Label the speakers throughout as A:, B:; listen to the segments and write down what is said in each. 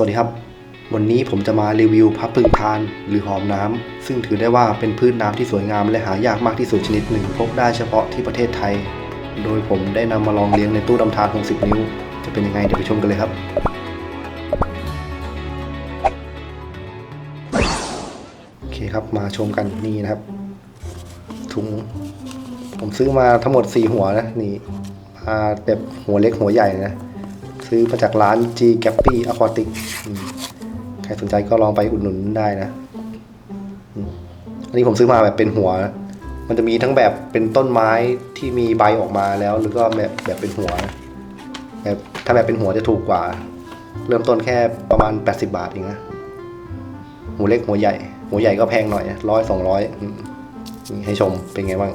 A: วัสดีครับ วันนี้ผมจะมารีวิวพับพึงทานหรือหอมน้ำซึ่งถือได้ว่าเป็นพืชน้ำที่สวยงามและหายากมากที่สุดชนิดหนึ่ง พบได้เฉพาะที่ประเทศไทย โดยผมได้นำมาลองเลี้ยงในตู้ดำทาน 60 นิ้ว จะเป็นยังไงเดี๋ยวไปชมกันเลยครับ โอเคครับมาชมกันนี่นะครับ ถุง ผมซื้อมาทั้งหมด 4 หัวนะนี่มาแบบหัวเล็กหัวใหญ่นะ ซื้อมาจากร้าน G Gappy Aquatic ใครสนใจก็ลองไปอุดหนุนได้นะอันนี้ผมซื้อมาแบบเป็นหัว มันจะมีทั้งแบบเป็นต้นไม้ที่มีใบออกมาแล้ว หรือก็แบบแบบเป็นหัวแบบถ้าแบบเป็นหัวจะถูกกว่า เริ่มต้นแค่ประมาณ 80 บาทเองนะหัวเล็กหัวใหญ่ หัวใหญ่ก็แพงหน่อยร้อยสองร้อยให้ชมเป็นไงบ้าง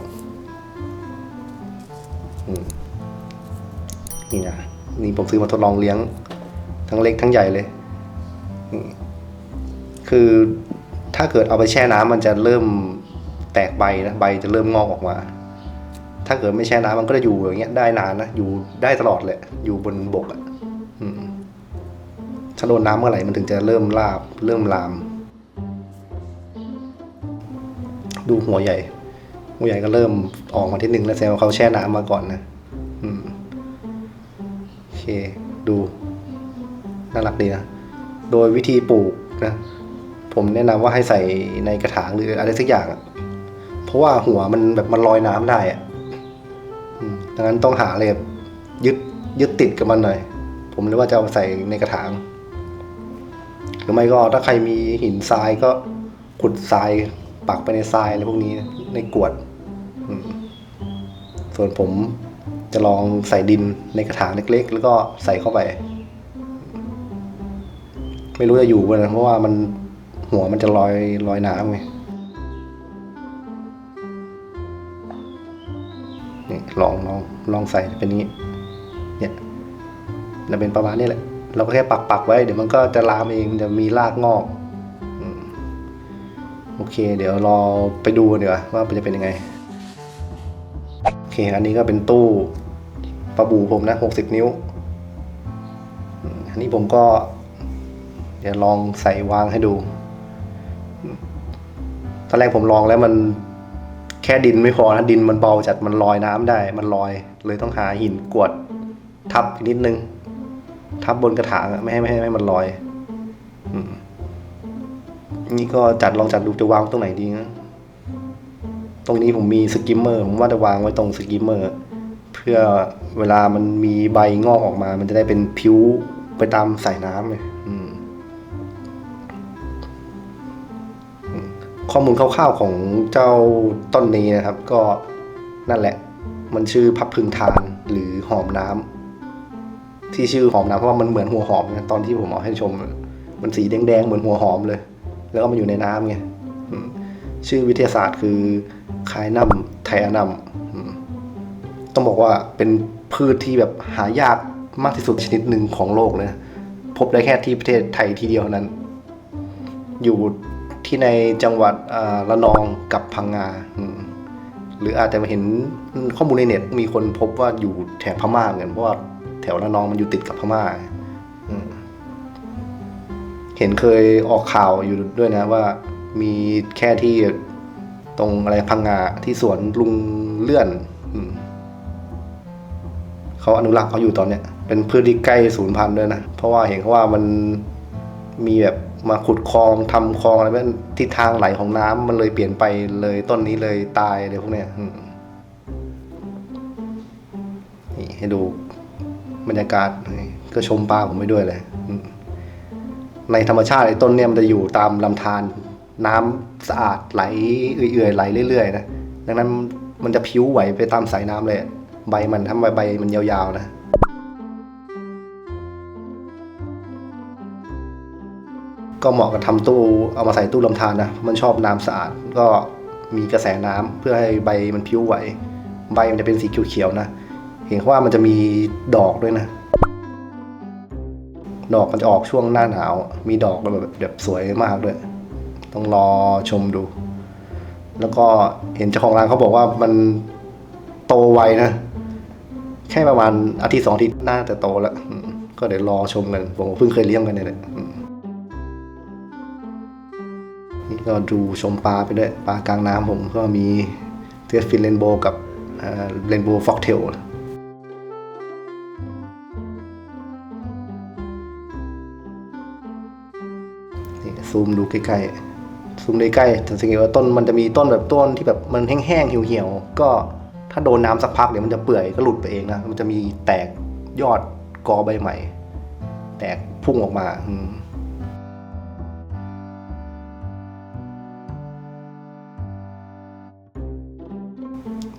A: นี่นะ นี่ผมซื้อมาทดลองเลี้ยง ทั้งเล็กทั้งใหญ่เลย คือถ้าเกิดเอาไปแช่น้ำมันจะเริ่มแตกใบนะใบจะเริ่มงอกออกมา ถ้าเกิดไม่แช่น้ำมันก็จะอยู่อย่างเงี้ยได้นานนะอยู่ได้ตลอดเลยอยู่บนบกอะถ้าโดนน้ำเมื่อไหร่มันถึงจะเริ่มลาบ เริ่มลาม ดูหัวใหญ่ หัวใหญ่ก็เริ่มออกมาที่หนึ่งแล้วแสดงว่าเขาแช่น้ำมาก่อนนะ อืม ดูน่ารักดีนะ โดยวิธีปลูกนะ ผมแนะนำว่าให้ใส่ในกระถางหรืออะไรสักอย่าง เพราะว่าหัวมันแบบมันลอยน้ำได้อะดังนั้นต้องหาอะไรแบยึดยึดติดกับมันหน่อย ผมเลยว่าจะเอาใส่ในกระถาง หรือไม่ก็ถ้าใครมีหินทรายก็ขุดทรายปักไปในทรายอะไรพวกนี้ ในกรวด ส่วนผม จะลองใส่ดินในกระถางเล็ก ๆ แล้วก็ใส่เข้าไป ไม่รู้จะอยู่กันเพราะว่ามันหัวมันจะลอยลอยน้ำไงนี่ลองลองลองใส่เป็นนี้ เนี่ยจะเป็นประมาณนี้แหละ เราก็แค่ปักปักๆไว้ เดี๋ยวมันก็จะลามเองจะมีรากงอกโอเค เดี๋ยวรอไปดูกันดีกว่าว่ามันจะเป็นยังไง เค อันนี้ก็เป็นตู้ปลาบูผมนะหกสิบนิ้ว อันนี้ผมก็ เดี๋ยวลองใส่วางให้ดู ตอนแรกผมลองแล้วมันแค่ดินไม่พอนะดินมันเบาจัดมันลอยน้ำได้ มันลอย เลยต้องหาหินกวด ทับนิดนึง ทับบนกระถางอะไม่ให้ไม่ให้ไม่ให้มันลอยอนี่ก็จัดลองจัดดูจะวางตรงไหนดีนะ ตรงนี้ผมมีสกิมเมอร์ผมว่าจะวางไว้ตรงสกิมเมอร์เพื่อเวลามันมีใบงอกออกมา มันจะได้เป็นผิวไปตามสายน้ำเลยข้อมูลคร่าวๆของเจ้าต้นนี้นะครับ ก็นั่นแหละ มันชื่อพับพึงทานหรือหอมน้ำที่ชื่อหอมน้ำเพราะว่ามันเหมือนหัวหอมนะตอนที่ผมเอาให้ชม มันสีแดงๆเหมือนหัวหอมเลย แล้วก็มันอยู่ในน้ำไง ชื่อวิทยาศาสตร์คือคายนัมไทอานัมต้องบอกว่าเป็นพืชที่แบบหายากมากที่สุดชนิดหนึ่งของโลกเลยนะพบได้แค่ที่ประเทศไทยที่เดียวเท่านั้น อยู่ที่ในจังหวัดระนองกับพังงาหรืออาจจะมาเห็นข้อมูลในเน็ตมีคนพบว่าอยู่แถบพม่าเหมือนกันเพราะว่าแถวระนองมันอยู่ติดกับพม่าเห็นเคยออกข่าวอยู่ด้วยนะว่า มีแค่ที่ตรงอะไรพังงาที่สวนลุงเลื่อนอเขาอนุรักษ์เขาอยู่ตอนเนี้ย เป็นพืชที่ใกล้สูญพันธุ์ด้วยนะ เพราะว่าเห็นเขาว่ามันมีแบบมาขุดคลองทำคลองอะไรแบบทิศทางไหลของน้ำมันเลยเปลี่ยนไปเลยต้นนี้เลยตายเลยพวกเนี้ยนี่ให้ดูบรรยากาศนี่ก็ชมปลาผมไปด้วยเลยในธรรมชาติไอ้ต้นเนี่ยมันจะอยู่ตามลำธาร น้ำสะอาดไหลเอื่อยๆไหลเรื่อยๆนะดังนั้นมันจะพิ้วไหวไปตามสายน้ำเลย ใบมันถ้าใบใบมันยาวๆนะก็เหมาะกับทำตู้เอามาใส่ตู้ลำธารนะมันชอบน้ำสะอาดก็มีกระแสน้ำเพื่อให้ใบมันพิ้วไหว ใบมันจะเป็นสีเขียวๆนะ เห็นว่ามันจะมีดอกด้วยนะ ดอกมันจะออกช่วงหน้าหนาว มีดอกแบบแบบสวยมากด้วย ต้องรอชมดู แล้วก็เห็นเจ้าของร้านเขาบอกว่ามันโตไวนะ แค่ประมาณอาทิตย์สองอาทิตย์น่าจะโตแล้ว ก็เดี๋ยวรอชมกัน ผมเพิ่งเคยเลี้ยงกันเนี่ยแหละนี่ก็ดูชมปลาไปด้วย ปลากลางน้ำผมก็มีเทสฟินเรนโบกับเรนโบว์ฟอกเทลนี่ซูมดูใกล้ๆ ซูมใกล้ๆจะสังเกตว่าต้นมันจะมีต้นแบบต้นที่แบบมันแห้งๆเหี่ยวๆก็ถ้าโดนน้ำสักพักเดี๋ยวมันจะเปื่อยก็หลุดไปเองนะมันจะมีแตกยอดกอใบใหม่ แตกพุ่งออกมาอืม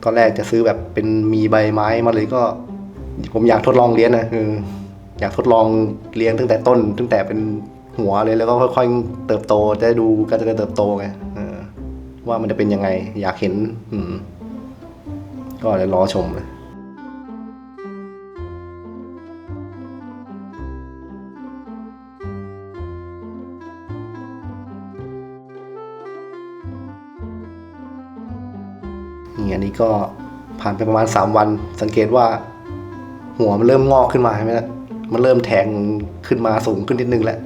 A: ตอนแรกจะซื้อแบบเป็นมีใบไม้มาเลยก็ ผมอยากทดลองเลี้ยงนะคืออยากทดลองเลี้ยงตั้งแต่ต้น ตั้งแต่เป็น หัวเลยแล้วก็ค่อยๆเติบโตจะได้ดูการเจริญเติบโตไงว่ามันจะเป็นยังไง อยากเห็น อืม ก็เลยรอชมเลยนี่อันนี้ก็ผ่านไปประมาณสามวัน สังเกตว่า หัวมันเริ่มงอกขึ้นมาใช่ไหมล่ะมันเริ่มแทงขึ้นมาสูงขึ้นนิดนึงแล้ว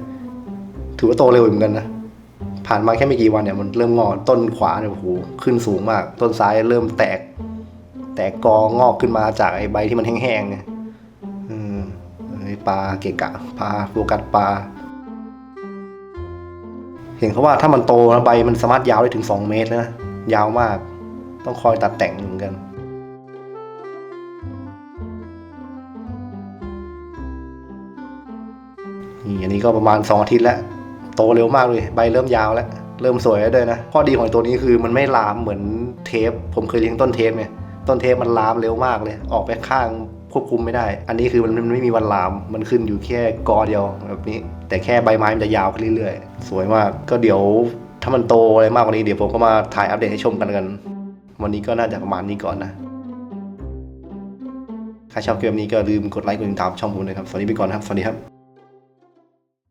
A: ถือว่าโตเร็วเหมือนกันนะ ผ่านมาแค่ไม่กี่วันเนี่ยมันเริ่มงอกต้นขวาเนี่ยโอ้โหขึ้นสูงมาก ต้นซ้ายเริ่มแตก แตกกองอกขึ้นมาจากไอ้ใบที่มันแห้งๆเนี่ยอืมไอ้ปลาเกะกะปลาโฟกัสปลาเห็นเขาว่าถ้ามันโตแล้วใบมันสามารถยาวได้ถึงสองเมตรเลยนะ ยาวมาก ต้องคอยตัดแต่งเหมือนกัน นี่อันนี้ก็ประมาณสองอาทิตย์แล้ว ตเร็วมากเลย ใบเริ่มยาวแล้ว เริ่มสวยแล้วด้วยนะ ข้อดีของตัวนี้คือมันไม่ลามเหมือนเทป ผมเคยเลี้ยงต้นเทปไงต้นเทปมันลามเร็วมากเลย ออกไปข้างควบคุมไม่ได้ อันนี้คือมันไม่มีวันลาม มันขึ้นอยู่แค่กอเดียวแบบนี้ แต่แค่ใบไม้มันจะยาวขึ้นเรื่อยๆ สวยมาก ก็เดี๋ยวถ้ามันโตอะไรมากกว่านี้เดี๋ยวผมก็มาถ่ายอัปเดตให้ชมกันกัน วันนี้ก็น่าจะประมาณนี้ก่อนนะ ใครชอบเกมนี้ก็ลืมกดไลค์กดติดตามช่องผมด้วยครับ สวัสดีไปก่อนนะครับ สวัสดีครับ